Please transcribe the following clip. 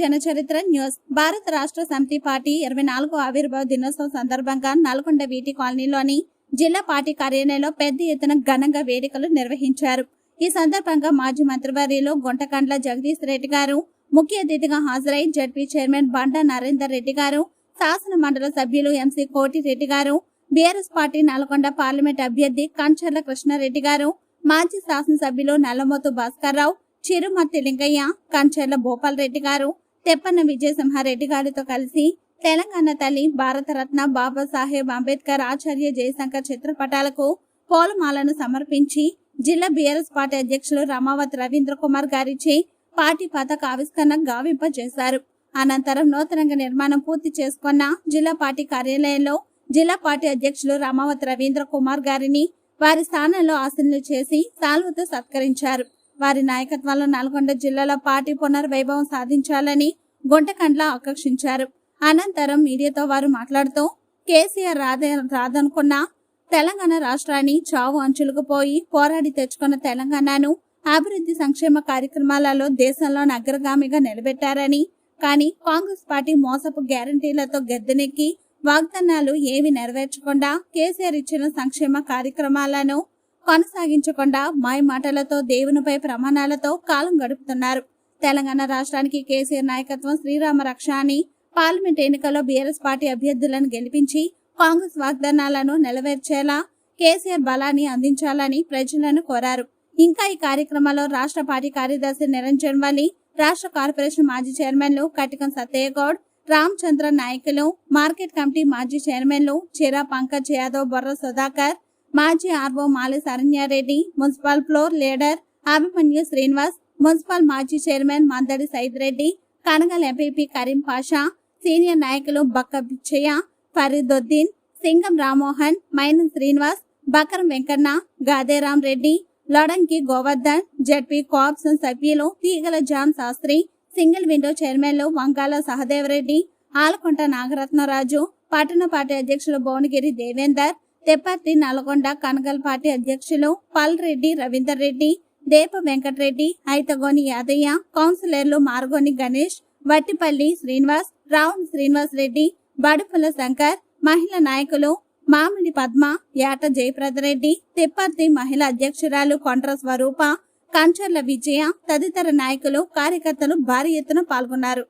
జనచరిత్ర news. భారత రాష్ట్ర సమితి పార్టీ ఇరవై నాలుగో ఆవిర్భావ దినోత్సవం సందర్భంగా నల్గొండ వీటి కాలనీలోని జిల్లా పార్టీ కార్యాలయంలో పెద్ద ఎత్తున ఘనంగా వేడుకలు నిర్వహించారు. ఈ సందర్భంగా మాజీ మంత్రివర్యులు గుంటకండ్ల జగదీష్ రెడ్డి గారు ముఖ్య అతిథిగా హాజరై జడ్పీ చైర్మన్ బండా నరేందర్ రెడ్డి గారు శాసన మండలి సభ్యులు ఎంసీ కోటిరెడ్డి గారు బీఆర్ఎస్ పార్టీ నల్గొండ పార్లమెంట్ అభ్యర్థి కంచర్ల కృష్ణారెడ్డి గారు మాజీ శాసనసభ్యులు నల్లమోతు భాస్కర్రావు చిరుమర్తి లింగయ్య కంచర్ల భూపాల్ రెడ్డి గారు తెప్పన్న విజయసింహారెడ్డి గారితో కలిసి తెలంగాణ తల్లి భారతరత్న బాబాసాహెబ్ అంబేద్కర్ ఆచార్య జయశంకర్ చిత్రపటాలకు పూలమాలను సమర్పించి జిల్లా బీఆర్ఎస్ పార్టీ అధ్యక్షులు రమావతి రవీంద్ర కుమార్ గారిచే పార్టీ పతాక ఆవిష్కరణ గావింపజేశారు. అనంతరం నూతనంగా నిర్మాణం పూర్తి చేసుకున్న జిల్లా పార్టీ కార్యాలయంలో జిల్లా పార్టీ అధ్యక్షులు రమావతి రవీంద్ర కుమార్ గారిని వారి స్థానంలో ఆసనలు చేసి సాల్వతో సత్కరించారు. వారి నాయకత్వంలో నల్గొండ జిల్లాలో పార్టీ పునర్వైభవం సాధించాలని గుంటకండ్ల ఆకర్షించారు. అనంతరం మీడియాతో వారు మాట్లాడుతూ కేసీఆర్ రాదే రాదనుకున్న తెలంగాణ రాష్ట్రాన్ని చావు అంచులకు పోయి పోరాడి తెచ్చుకున్న తెలంగాణను అభివృద్ధి సంక్షేమ కార్యక్రమాలలో దేశంలోని అగ్రగామిగా నిలబెట్టారని కానీ కాంగ్రెస్ పార్టీ మోసపు గ్యారంటీలతో గద్దెనెక్కి వాగ్దానాలు ఏవి నెరవేర్చకుండా కేసీఆర్ ఇచ్చిన సంక్షేమ కార్యక్రమాలను కొనసాగించకుండా మాయ మాటలతో దేవునిపై ప్రమాణాలతో కాలం గడుపుతున్నారు. తెలంగాణ రాష్ట్రానికి కేసీఆర్ నాయకత్వం శ్రీరామ రక్ష అని పార్లమెంట్ ఎన్నికల్లో బీఆర్ఎస్ పార్టీ అభ్యర్థులను గెలిపించి కాంగ్రెస్ వాగ్దానాలను నెరవేర్చేలా కేసీఆర్ బలాన్ని అందించాలని ప్రజలను కోరారు. ఇంకా ఈ కార్యక్రమంలో రాష్ట్ర పార్టీ కార్యదర్శి నిరంజన్ వల్లి రాష్ట్ర కార్పొరేషన్ మాజీ చైర్మన్లు కటికం సత్యగౌడ్ రామచంద్ర నాయకులు మార్కెట్ కమిటీ మాజీ చైర్మన్లు చిరా పంకజ్ యాదవ్ బొర్ర సుధాకర్ మాజీ RO Mali Sharanya Reddy municipal floor leader Abhimanyu Srinivas municipal మాజీ chairman Mandadi Syed Reddy Kanagal MPP Karim Pasha senior నాయకులు బక్క పిచ్చయ్య ఫరీదుద్దీన్ సింగం రామ్మోహన్ మైనం శ్రీనివాస్ బకరం వెంకన్న గాదేరాం రెడ్డి లొడంకి గోవర్ధన్ జడ్పీ కోఆప్షన్ సభ్యులు Teegala jam Sastry single window చైర్మన్లు వంగాల సహదేవరెడ్డి ఆలకొంట నాగరత్నరాజు పట్టణ పార్టీ అధ్యక్షులు భువనగిరి దేవేందర్ తెప్పర్తి నల్గొండ కనగల్ పార్టీ అధ్యక్షులు పల్ రెడ్డి రవీందర్ రెడ్డి దేప వెంకటరెడ్డి ఐతగోని యాదయ్య కౌన్సిలర్లు మార్గోని గణేష్ వట్టిపల్లి శ్రీనివాస్ రావుల్ శ్రీనివాస్ రెడ్డి బడుపుల శంకర్ మహిళా నాయకులు మామిడి పద్మ యాట జయప్రద రెడ్డి తిప్పర్తి మహిళా అధ్యక్షురాలు కొండ్ర స్వరూప కంచర్ల విజయ తదితర నాయకులు కార్యకర్తలు భారీ ఎత్తున పాల్గొన్నారు.